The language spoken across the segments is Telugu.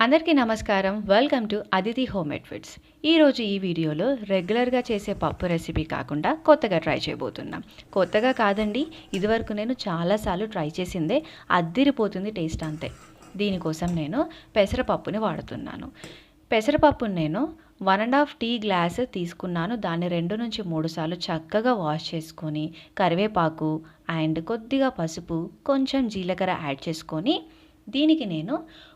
అందరికీ నమస్కారం. Welcome to Aditi home made foods ఈరోజు ఈ వీడియోలో రెగ్యులర్గా చేసే పప్పు రెసిపీ కాకుండా కొత్తగా ట్రై చేయబోతున్నాం. కొత్తగా కాదండి ఇదివరకు నేను చాలాసార్లు ట్రై చేసిందే అద్దిరిపోతుంది టేస్ట్ అంతే. దీనికోసం నేను పెసరపప్పుని వాడుతున్నాను. పెసరపప్పును నేను one and half tea glass తీసుకున్నాను. దాన్ని రెండు నుంచి మూడు సార్లు చక్కగా వాష్ చేసుకొని కరివేపాకు అండ్ కొద్దిగా పసుపు కొంచెం జీలకర్ర యాడ్ చేసుకొని దీనికి నేను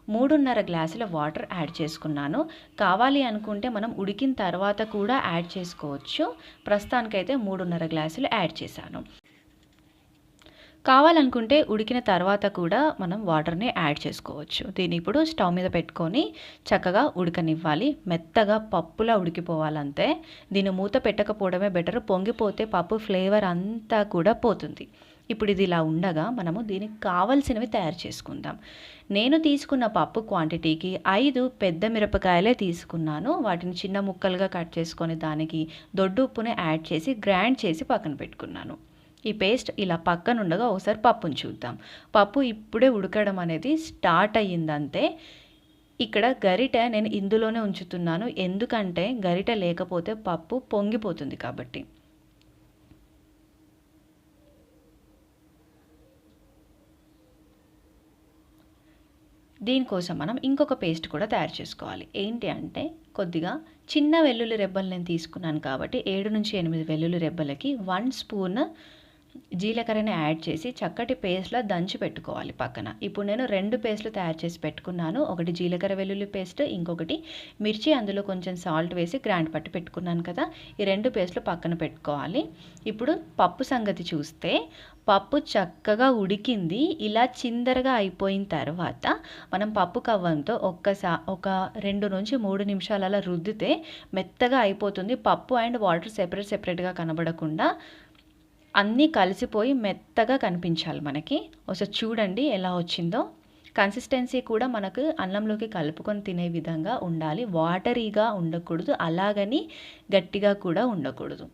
మూడున్నర గ్లాసుల వాటర్ యాడ్ చేసుకున్నాను. కావాలి అనుకుంటే మనం ఉడికిన తర్వాత కూడా యాడ్ చేసుకోవచ్చు. ప్రస్తుతానికైతే మూడున్నర గ్లాసులు యాడ్ చేశాను. కావాలనుకుంటే ఉడికిన తర్వాత కూడా మనం వాటర్ని యాడ్ చేసుకోవచ్చు. దీన్ని ఇప్పుడు స్టవ్ మీద పెట్టుకొని చక్కగా ఉడకనివ్వాలి. మెత్తగా పప్పులా ఉడికిపోవాలంతే. దీన్ని మూత పెట్టకపోవడమే బెటర్. పొంగిపోతే పప్పు ఫ్లేవర్ అంతా కూడా పోతుంది. ఇప్పుడు ఇది ఇలా ఉండగా మనము దీనికి కావలసినవి తయారు చేసుకుందాం. నేను తీసుకున్న పప్పు క్వాంటిటీకి ఐదు పెద్ద మిరపకాయలే తీసుకున్నాను. వాటిని చిన్న ముక్కలుగా కట్ చేసుకొని దానికి దొడ్డు ఉప్పుని యాడ్ చేసి గ్రైండ్ చేసి పక్కన పెట్టుకున్నాను. ఈ పేస్ట్ ఇలా పక్కన ఉండగా ఒకసారి పప్పును చూద్దాం. పప్పు ఇప్పుడే ఉడకడం అనేది స్టార్ట్ అయ్యిందంతే. ఇక్కడ గరిట నేను ఇందులోనే ఉంచుతున్నాను. ఎందుకంటే గరిట లేకపోతే పప్పు పొంగిపోతుంది కాబట్టి. దీనికోసం మనం ఇంకొక పేస్ట్ కూడా తయారు చేసుకోవాలి. ఏంటి అంటే కొద్దిగా చిన్న వెల్లుల్లి రెబ్బలు నేను తీసుకున్నాను కాబట్టి ఏడు నుంచి ఎనిమిది వెల్లుల్లి రెబ్బలకి వన్ స్పూన్ జీలకర్రని యాడ్ చేసి చక్కటి పేస్ట్లా దంచి పెట్టుకోవాలి పక్కన. ఇప్పుడు నేను రెండు పేస్ట్లు తయారు చేసి పెట్టుకున్నాను. ఒకటి జీలకర్ర వెల్లుల్లి పేస్ట్ ఇంకొకటి మిర్చి అందులో కొంచెం సాల్ట్ వేసి గ్రాండ్ పట్టి పెట్టుకున్నాను కదా. ఈ రెండు పేస్ట్లు పక్కన పెట్టుకోవాలి. ఇప్పుడు పప్పు సంగతి చూస్తే పప్పు చక్కగా ఉడికింది ఇలా చిందరగా అయిపోయిన తర్వాత మనం పప్పు కవ్వంతో ఒక్కసా ఒక రెండు నుంచి మూడు నిమిషాలు అలా రుద్దితే మెత్తగా అయిపోతుంది. పప్పు అండ్ వాటర్ సెపరేట్ సెపరేట్గా కనబడకుండా అన్నీ కలిసిపోయి మెత్తగా కనిపించాలి మనకి. ఒకసారి చూడండి ఎలా వచ్చిందో. కన్సిస్టెన్సీ కూడా మనకు అన్నంలోకి కలుపుకొని తినే విధంగా ఉండాలి. వాటరీగా ఉండకూడదు. అలాగని గట్టిగా కూడా ఉండకూడదు.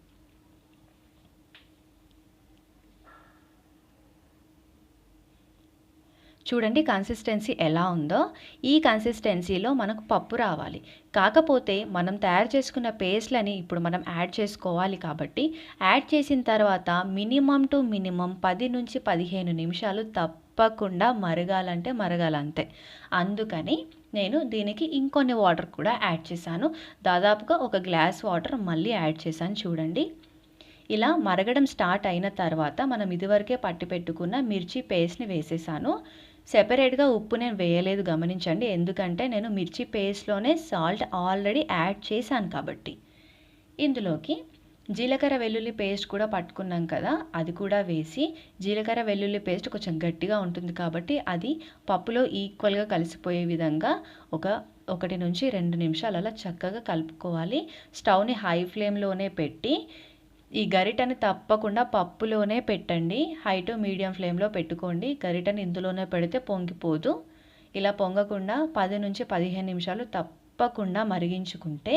చూడండి కన్సిస్టెన్సీ ఎలా ఉందో. ఈ కన్సిస్టెన్సీలో మనకు పప్పు రావాలి. కాకపోతే మనం తయారు చేసుకున్న పేస్ట్లని ఇప్పుడు మనం యాడ్ చేసుకోవాలి కాబట్టి యాడ్ చేసిన తర్వాత మినిమం టు మినిమం పది నుంచి పదిహేను నిమిషాలు తప్పకుండా మరగాలంటే మరగాలంతే. అందుకని నేను దీనికి ఇంకొన్ని వాటర్ కూడా యాడ్ చేశాను. దాదాపుగా ఒక గ్లాస్ వాటర్ మళ్ళీ యాడ్ చేశాను చూడండి. ఇలా మరగడం స్టార్ట్ అయిన తర్వాత మనం ఇదివరకే పట్టి పెట్టుకున్న మిర్చి పేస్ట్ని వేసేసాను. సెపరేట్గా ఉప్పు నేను వేయలేదు గమనించండి. ఎందుకంటే నేను మిర్చి పేస్ట్లోనే సాల్ట్ ఆల్రెడీ యాడ్ చేశాను కాబట్టి. ఇందులోకి జీలకర్ర వెల్లుల్లి పేస్ట్ కూడా పట్టుకున్నాం కదా అది కూడా వేసి జీలకర్ర వెల్లుల్లి పేస్ట్ కొంచెం గట్టిగా ఉంటుంది కాబట్టి అది పప్పులో ఈక్వల్గా కలిసిపోయే విధంగా ఒక ఒకటి నుంచి రెండు నిమిషాలు అలా చక్కగా కలుపుకోవాలి. స్టవ్ని హై ఫ్లేమ్లోనే పెట్టి ఈ గరిటని తప్పకుండా పప్పులోనే పెట్టండి. హై టు మీడియం ఫ్లేమ్లో పెట్టుకోండి. గరిటని ఇందులోనే పెడితే పొంగిపోదు. ఇలా పొంగకుండా పది నుంచి పదిహేను నిమిషాలు తప్పకుండా మరిగించుకుంటే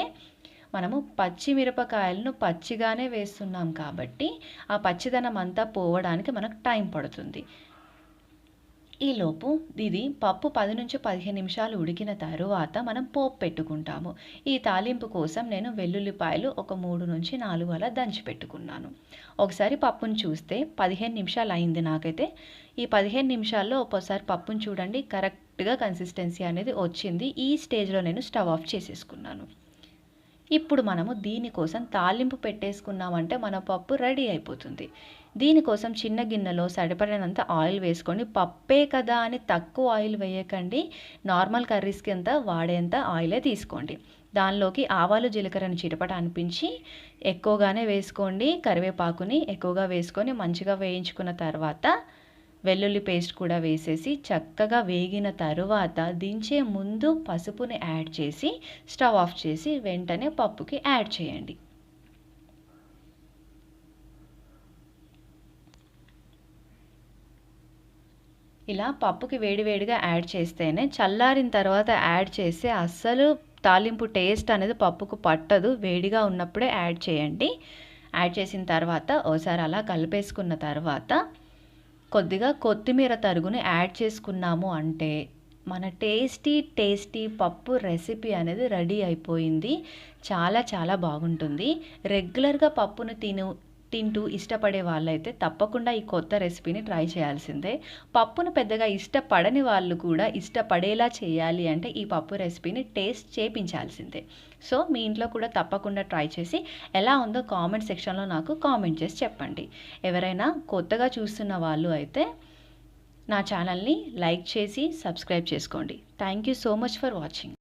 మనము పచ్చిమిరపకాయలను పచ్చిగానే వేస్తున్నాం కాబట్టి ఆ పచ్చిదనం అంతా పోవడానికి మనకు టైం పడుతుంది. ఈలోపు ఇది పప్పు పది నుంచి పదిహేను నిమిషాలు ఉడికిన తరువాత మనం పోపు పెట్టుకుంటాము. ఈ తాలింపు కోసం నేను వెల్లుల్లిపాయలు ఒక మూడు నుంచి నాలుగు అలా దంచి పెట్టుకున్నాను. ఒకసారి పప్పును చూస్తే పదిహేను నిమిషాలు అయింది నాకైతే. ఈ పదిహేను నిమిషాల్లో ఒక్కోసారి పప్పును చూడండి కరెక్ట్గా కన్సిస్టెన్సీ అనేది వచ్చింది. ఈ స్టేజ్లో నేను స్టవ్ ఆఫ్ చేసేసుకున్నాను. ఇప్పుడు మనము దీనికోసం తాలింపు పెట్టేసుకున్నామంటే మన పప్పు రెడీ అయిపోతుంది. దీనికోసం చిన్న గిన్నెలో సరిపడినంత ఆయిల్ వేసుకొని పప్పే కదా అని తక్కువ ఆయిల్ వేయకండి. నార్మల్ కర్రీస్కి అంత వాడేంత ఆయిలే తీసుకోండి. దానిలోకి ఆవాలు జీలకర్రని చిటపట అనిపించి ఎక్కువగానే వేసుకోండి. కరివేపాకుని ఎక్కువగా వేసుకొని మంచిగా వేయించుకున్న తర్వాత వెల్లుల్లి పేస్ట్ కూడా వేసేసి చక్కగా వేగిన తరువాత దించే ముందు పసుపుని యాడ్ చేసి స్టవ్ ఆఫ్ చేసి వెంటనే పప్పుకి యాడ్ చేయండి. ఇలా పప్పుకి వేడివేడిగా యాడ్ చేస్తేనే చల్లారిన తర్వాత యాడ్ చేస్తే అస్సలు తాలింపు టేస్ట్ అనేది పప్పుకు పట్టదు. వేడిగా ఉన్నప్పుడే యాడ్ చేయండి. యాడ్ చేసిన తర్వాత ఓసారి అలా కలిపేసుకున్న తర్వాత కొద్దిగా కొత్తిమీర తరుగుని యాడ్ చేసుకున్నాము అంటే మన టేస్టీ టేస్టీ పప్పు రెసిపీ అనేది రెడీ అయిపోయింది. చాలా చాలా బాగుంటుంది. రెగ్యులర్గా పప్పును తిను తింటూ ఇష్టపడే వాళ్ళైతే తప్పకుండా ఈ కొత్త రెసిపీని ట్రై చేయాల్సిందే. పప్పును పెద్దగా ఇష్టపడని వాళ్ళు కూడా ఇష్టపడేలా చేయాలి అంటే ఈ పప్పు రెసిపీని టేస్ట్ చేపించాల్సిందే. సో మీ ఇంట్లో కూడా తప్పకుండా ట్రై చేసి ఎలా ఉందో కామెంట్ సెక్షన్లో నాకు కామెంట్ చేసి చెప్పండి. ఎవరైనా కొత్తగా చూస్తున్న వాళ్ళు అయితే నా ఛానల్ని లైక్ చేసి సబ్స్క్రైబ్ చేసుకోండి. Thank you so much for watching.